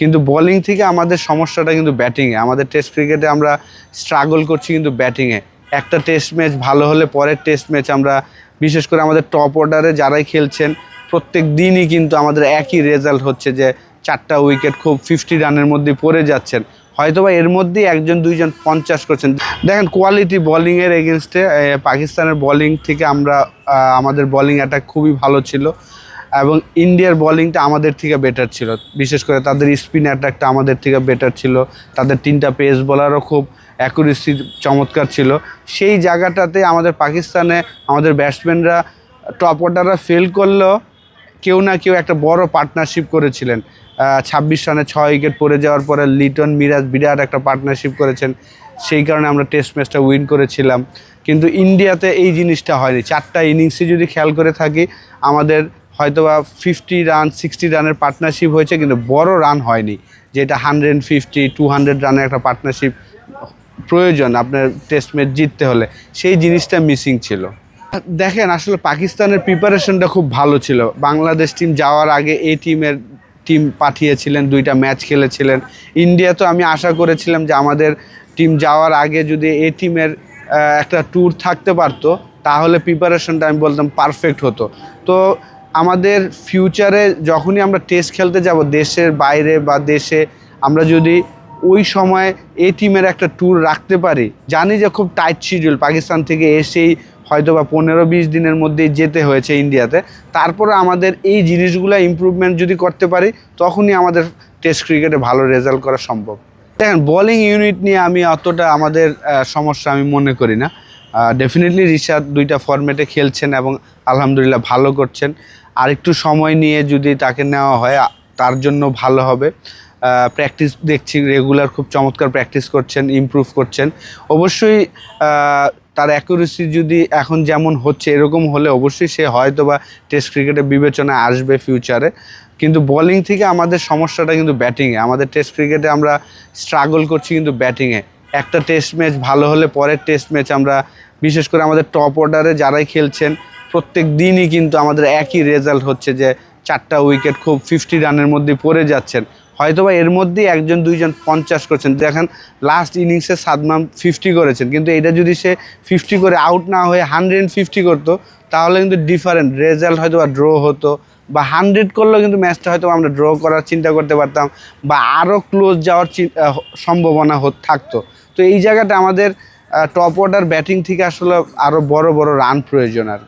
কিন্তু বোলিং থেকে আমাদের সমস্যাটা কিন্তু ব্যাটিংয়ে আমাদের টেস্ট ক্রিকেটে আমরা স্ট্রাগল করছি কিন্তু ব্যাটিংয়ে একটা টেস্ট ম্যাচ ভালো হলে পরের টেস্ট ম্যাচ আমরা, বিশেষ করে আমাদের টপ অর্ডারে যারাই খেলছেন, প্রত্যেক দিনই কিন্তু আমাদের একই রেজাল্ট হচ্ছে যে চারটা উইকেট খুব ফিফটি রানের মধ্যে পড়ে যাচ্ছেন। হয়তোবা এর মধ্যেই একজন, দুইজন পঞ্চাশ করছেন। দেখেন কোয়ালিটি বোলিংয়ের এগেনস্টে পাকিস্তানের বোলিং থেকে আমরা আমাদের বোলিং অ্যাটাক খুবই ভালো ছিল। এবং ইন্ডিয়ার বোলিংটা আমাদের থেকে বেটার ছিল। বিশেষ করে তাদের স্পিন অ্যাটাকটা আমাদের থেকে বেটার ছিল। তাদের তিনটা পেস বোলারও খুব অ্যাকুরেসি চমৎকার ছিল। সেই জায়গাটাতে আমাদের পাকিস্তানে আমাদের ব্যাটসম্যানরা টপ অর্ডাররা ফেল করলেও কেউ না কেউ একটা বড় পার্টনারশিপ করেছিলেন। ছাব্বিশ রানে ছয় উইকেট পড়ে যাওয়ার পরে লিটন মিরাজ বিরাট একটা পার্টনারশিপ করেছেন। সেই কারণে আমরা টেস্ট ম্যাচটা উইন করেছিলাম। কিন্তু ইন্ডিয়াতে এই জিনিসটা হয়নি। চারটা ইনিংসে যদি খেয়াল করে থাকি, আমাদের হয়তোবা ফিফটি রান সিক্সটি রানের পার্টনারশিপ হয়েছে, কিন্তু বড় রান হয়নি। যেটা হান্ড্রেড ফিফটি টু হান্ড্রেড রানের একটা পার্টনারশিপ প্রয়োজন আপনার টেস্ট ম্যাচ জিততে হলে। সেই জিনিসটা মিসিং ছিল। দেখেন, আসলে পাকিস্তানের প্রিপারেশনটা খুব ভালো ছিল। বাংলাদেশ টিম যাওয়ার আগে এই টিমের টিম পাঠিয়েছিলেন, দুইটা ম্যাচ খেলেছিলেন। ইন্ডিয়া তো আমি আশা করেছিলাম যে আমাদের টিম যাওয়ার আগে যদি এ টিমের একটা ট্যুর থাকতে পারতো, তাহলে প্রিপারেশনটা আমি বলতাম পারফেক্ট হতো। তো আমাদের ফিউচারে যখনই আমরা টেস্ট খেলতে যাব, দেশের বাইরে বা দেশে, আমরা যদি ওই সময় এই টিমের একটা ট্যুর রাখতে পারি, জানি যে খুব টাইট শিডিউল পাকিস্তান থেকে এসেই হয়তো বা পনেরো বিশ দিনের মধ্যেই যেতে হয়েছে ইন্ডিয়াতে তারপরে আমাদের এই জিনিসগুলো ইমপ্রুভমেন্ট যদি করতে পারি, তখনই আমাদের টেস্ট ক্রিকেটে ভালো রেজাল্ট করা সম্ভব। দেখেন বোলিং ইউনিট নিয়ে আমি অতটা আমাদের সমস্যা আমি মনে করি না। ডেফিনেটলি রিশাদ দুইটা ফরম্যাটে খেলছেন এবং আলহামদুলিল্লাহ ভালো করছেন। আর একটু সময় নিয়ে যদি তাকে নেওয়া হয় তার জন্য ভালো হবে। প্র্যাকটিস দেখছি রেগুলার খুব চমৎকার প্র্যাকটিস করছেন ইমপ্রুভ করছেন। অবশ্যই তার অ্যাকুরেসি যদি এখন যেমন হচ্ছে, এরকম হলে অবশ্যই সে হয়তো বা টেস্ট ক্রিকেটে বিবেচনায় আসবে ফিউচারে কিন্তু বোলিং থেকে আমাদের সমস্যাটা কিন্তু ব্যাটিংয়ে আমাদের টেস্ট ক্রিকেটে আমরা স্ট্রাগল করছি কিন্তু ব্যাটিংয়ে একটা টেস্ট ম্যাচ ভালো হলে পরের টেস্ট ম্যাচ আমরা, বিশেষ করে আমাদের টপ অর্ডারে যারাই খেলছেন, প্রত্যেক দিনই কিন্তু আমাদের একই রেজাল্ট হচ্ছে যে চারটা উইকেট খুব ফিফটি রানের মধ্যে পড়ে যাচ্ছেন। হয়তোবা এর মধ্যেই একজন, দুইজন পঞ্চাশ করছেন। দেখেন লাস্ট ইনিংসে সাদমাম ফিফটি করেছেন, কিন্তু এটা যদি সে ফিফটি করে আউট না হয়ে হান্ড্রেড ফিফটি করতো, তাহলে কিন্তু ডিফারেন্ট রেজাল্ট হয়তো বা ড্র হতো বা হান্ড্রেড করলেও কিন্তু ম্যাচটা হয়তো আমরা ড্র করার চিন্তা করতে পারতাম বা আরও ক্লোজ যাওয়ার সম্ভাবনা থাকতো। তো এই জায়গাটা আমাদের টপ অর্ডার ব্যাটিং থেকে আসলে আরও বড় বড় রান প্রয়োজন আর